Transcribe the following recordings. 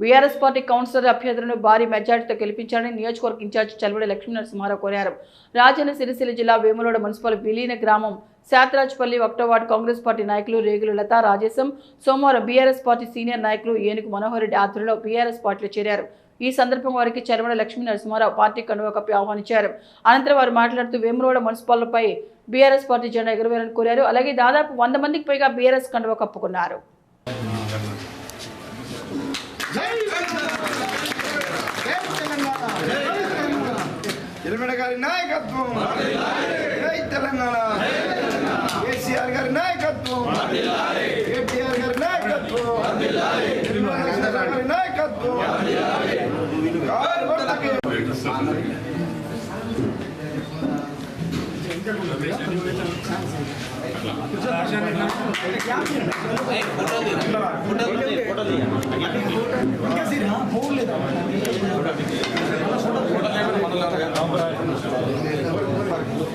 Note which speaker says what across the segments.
Speaker 1: BRS party councillor అభ్యర్థులను భారీ మెజార్టీతో గెలిపించాలని నియోజకవర్గ ఇన్ఛార్జ్ చలవడి లక్ష్మీనరసింహారావు కోరారు. రాజన్న సిరిసిల్ల జిల్లా వేములోడ మున్సిపల్ విలీన గ్రామం శాతరాజ్పల్లి ఒకటో వార్డు కాంగ్రెస్ పార్టీ నాయకులు రేగులు లతా రాజేశం సోమవారం బీఆర్ఎస్ పార్టీ సీనియర్ నాయకులు ఏనుగు మనోహర్ రెడ్డి ఆధ్వర్యంలో బీఆర్ఎస్ పార్టీలో చేరారు. ఈ సందర్భంగా వారికి చరవడ లక్ష్మీ నరసింహారావు పార్టీ కండువా కప్పి ఆహ్వానించారు. అనంతరం వారు మాట్లాడుతూ వేములవాడ మున్సిపాలపై బీఆర్ఎస్ పార్టీ జెండా ఎగురవేయాలని కోరారు. అలాగే దాదాపు వంద మందికి పైగా బీఆర్ఎస్ కండువ కప్పుకున్నారు.
Speaker 2: ఎలిమెడ గారి నాయకత్వం. జై తెలంగాణ. కేసీఆర్ గారి నాయకత్వం. కేటీఆర్ గారి నాయకత్వం. గారి నాయకత్వం. కారు గుర్తుకే. కేసీఆర్ గారి నాయకత్వం కారు గుర్తుకే కారు గుర్తుకే జై తెలంగాణ జై తెలంగాణ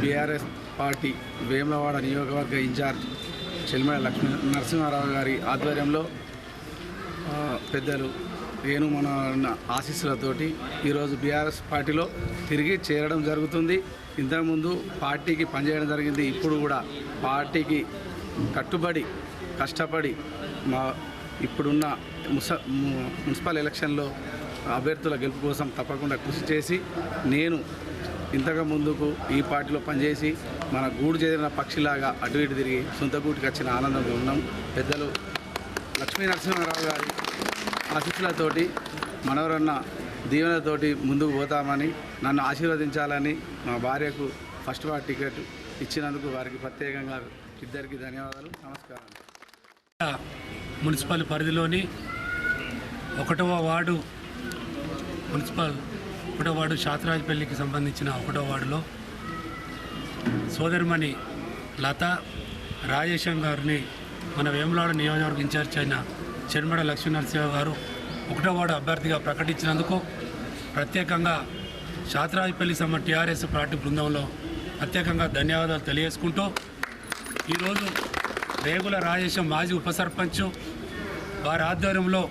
Speaker 3: బీఆర్ఎస్ పార్టీ వేములవాడ నియోజకవర్గ ఇన్ఛార్జ్ చెల్మడ లక్ష్మీ నరసింహారావు గారి ఆధ్వర్యంలో పెద్దలు ఏను మన ఆశీస్సులతోటి ఈరోజు బీఆర్ఎస్ పార్టీలో తిరిగి చేరడం జరుగుతుంది. ఇంతకుముందు పార్టీకి పనిచేయడం జరిగింది. ఇప్పుడు కూడా పార్టీకి కట్టుబడి కష్టపడి మా ఇప్పుడున్న ముస మున్సిపల్ ఎలక్షన్లో అభ్యర్థుల గెలుపు కోసం తప్పకుండా కృషి చేసి నేను ఇంతకు ముందుకు ఈ పార్టీలో పనిచేసి మన గూడు చేరిన పక్షిలాగా అటు ఇటు తిరిగి సొంత గూటికి వచ్చిన ఆనందంగా ఉన్నాం. పెద్దలు లక్ష్మీ నరసింహారావు గారి ఆశీస్సులతోటి మనవరన్న దీవెనతోటి ముందుకు పోతామని నన్ను ఆశీర్వదించాలని మా భార్యకు ఫస్ట్ వార్ టికెట్ ఇచ్చినందుకు వారికి ప్రత్యేకంగా ఇద్దరికి ధన్యవాదాలు. నమస్కారం.
Speaker 4: మున్సిపల్ పరిధిలోని ఒకటవ వార్డు మున్సిపల్ ఒకటో వార్డు శాతరాజపల్లికి సంబంధించిన ఒకటో వార్డులో సోదరిమణి లత రాజేశం గారిని మన వేములాడ నియోజకవర్గ ఇన్ఛార్జ్ అయిన చెన్మడ లక్ష్మీనరసింహ గారు ఒకటో వార్డు అభ్యర్థిగా ప్రకటించినందుకు ప్రత్యేకంగా శాతరాజపల్లి సమ్మ టీఆర్ఎస్ పార్టీ బృందంలో ప్రత్యేకంగా ధన్యవాదాలు తెలియజేసుకుంటూ ఈరోజు రేగుల రాజేశం మాజీ ఉప సర్పంచ్ వారి ఆధ్వర్యంలో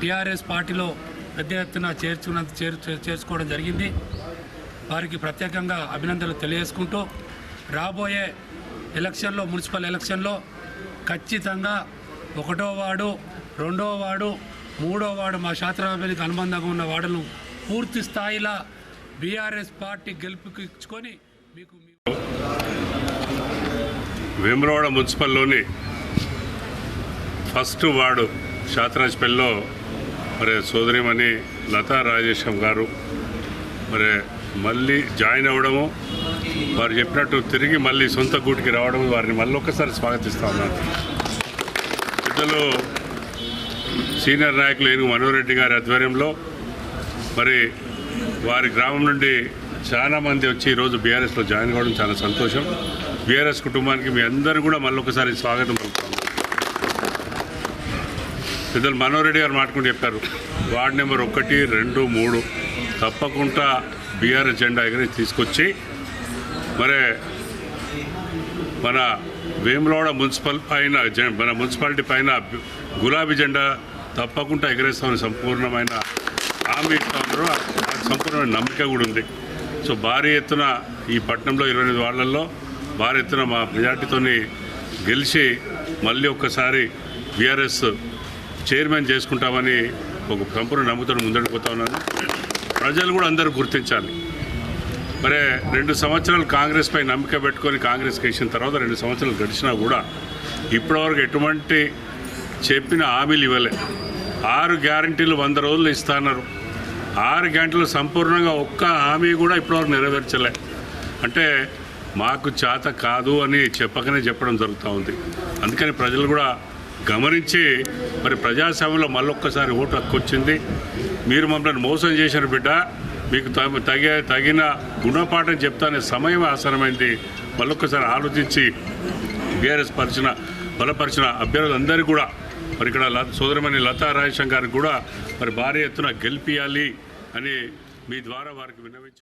Speaker 4: టీఆర్ఎస్ పార్టీలో పెద్ద ఎత్తున చేర్చుకున్నంత చేరు చే- జరిగింది. వారికి ప్రత్యేకంగా అభినందనలు తెలియజేసుకుంటూ రాబోయే ఎలక్షన్లో మున్సిపల్ ఎలక్షన్లో ఖచ్చితంగా ఒకటో వార్డు రెండో వార్డు మూడో వార్డు మా శాస్త్రాభివృద్ధికి అనుబంధంగా ఉన్న వార్డును పూర్తి స్థాయిలో బీఆర్ఎస్ పార్టీ గెలుపుకి ఇచ్చుకొని మీకు
Speaker 5: వేమరవాడ మున్సిపల్లోని ఫస్ట్ వార్డు శాతరాజ్పల్లిలో మరి సోదరిమణి లతా రాజేశం గారు మరి మళ్ళీ జాయిన్ అవ్వడము వారు చెప్పినట్టు తిరిగి మళ్ళీ సొంత గూటికి రావడం వారిని మళ్ళీ ఒక్కసారి స్వాగతిస్తా ఉన్నాను. పెద్దలు సీనియర్ నాయకులు ఏనుగు మనోహరెడ్డి గారి ఆధ్వర్యంలో మరి వారి గ్రామం నుండి చాలామంది వచ్చి ఈరోజు బీఆర్ఎస్లో జాయిన్ కావడం చాలా సంతోషం. బీఆర్ఎస్ కుటుంబానికి మీ అందరూ కూడా మళ్ళీ ఒకసారి స్వాగతం పలుకుతాం పెద్దలు మనోరెడ్డి గారు మాట్లాడుకుంటూ చెప్పారు వార్డు నెంబర్ ఒకటి రెండు మూడు. తప్పకుండా బీఆర్ఎస్ జెండా ఎగిరి తీసుకొచ్చి మరి మన వేములవాడ మున్సిపల్ పైన జె- మన మున్సిపాలిటీ పైన గులాబీ జెండా తప్పకుండా ఎగరేస్తామని సంపూర్ణమైన హామీ ఇస్తామన్నారు. సంపూర్ణమైన నమ్మిక కూడా ఉంది. సో భారీ ఎత్తున ఈ పట్టణంలో ఇరవై ఎనిమిది వార్డులలో భారీ ఎత్తున మా మెజార్టీతోని గెలిచి మళ్ళీ ఒక్కసారి బీఆర్ఎస్ చైర్మన్ చేసుకుంటామని ఒక సంపూర్ణ నమ్ముతో ముందడి పోతా ఉన్నాను ప్రజలు కూడా అందరూ గుర్తించాలి. మరి రెండు సంవత్సరాలు కాంగ్రెస్పై నమ్మిక పెట్టుకొని కాంగ్రెస్ వేసిన తర్వాత రెండు సంవత్సరాలు గడిచినా కూడా ఇప్పటివరకు ఎటువంటి చెప్పిన హామీలు ఇవ్వలే. ఆరు గ్యారంటీలు వంద రోజులు ఇస్తున్నారు ఆరు గ్యారంటీలు సంపూర్ణంగా ఒక్క హామీ కూడా ఇప్పటివరకు నెరవేర్చలే. అంటే మాకు చేత కాదు అని చెప్పకనే చెప్పడం జరుగుతూ ఉంది. అందుకని ప్రజలు కూడా గమనించి మరి ప్రజాస్వామ్యంలో మళ్ళొక్కసారి ఓటు హక్కు వచ్చింది. మీరు మమ్మల్ని మోసం చేశారు బిడ్డ. మీకు తగే తగిన గుణపాఠం చెప్తానే సమయం ఆసనమైంది. మళ్ళొక్కసారి ఆలోచించి బీఆర్ఎస్ పరిచిన బలపరిచిన అభ్యర్థులందరికీ కూడా మరి ఇక్కడ సోదరమణి లతా రాజశంకర్ కూడా మరి భారీ ఎత్తున గెలిపియాలి అని మీ ద్వారా వారికి విన్నవించారు